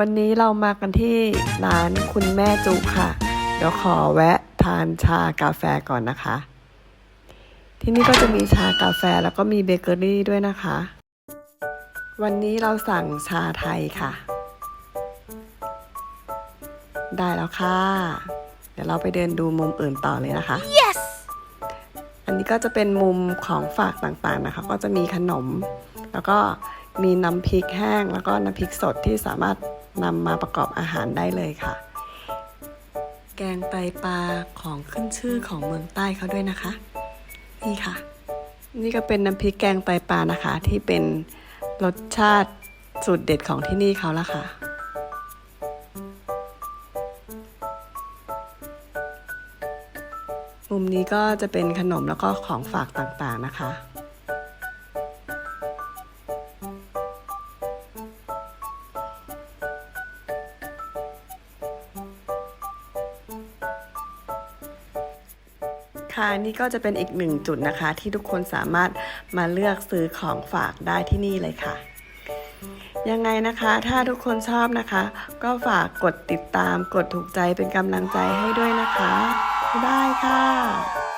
วันนี้เรามากันที่ร้านคุณแม่จุค่ะ เดี๋ยวขอแวะทานชากาแฟก่อนนะคะ ที่นี่ก็จะมีชากาแฟแล้วก็มีเบเกอรี่ด้วยนะคะ วันนี้เราสั่งชาไทยค่ะ ได้แล้วค่ะ เดี๋ยวเราไปเดินดูมุมอื่นต่อเลยนะคะ Yes! อันนี้ก็จะเป็นมุมของฝากต่างๆนะคะ ก็จะมีขนม แล้วก็มีน้ำพริกแห้งแล้วก็น้ำพริกสดที่สามารถ นำมาประกอบอาหารได้เลยค่ะ แกงไตปลาของขึ้นชื่อของเมืองใต้เขาด้วยนะคะ นี่ค่ะ นี่ก็เป็นน้ำพริกแกงไตปลานะคะ ที่เป็นรสชาติสูตรเด็ดของที่นี่เขาละค่ะมุมนี้ก็จะเป็นขนมแล้วก็ของฝากต่างๆนะคะ ค่ะนี่ก็จะเป็นอีกหนึ่งจุดนะคะ ที่ทุกคนสามารถมาเลือกซื้อของฝากได้ที่นี่เลยค่ะ ยังไงนะคะ ถ้าทุกคนชอบนะคะ ก็ฝากกดติดตามกดถูกใจเป็นกำลังใจให้ด้วยนะคะ บ๊ายบายค่ะ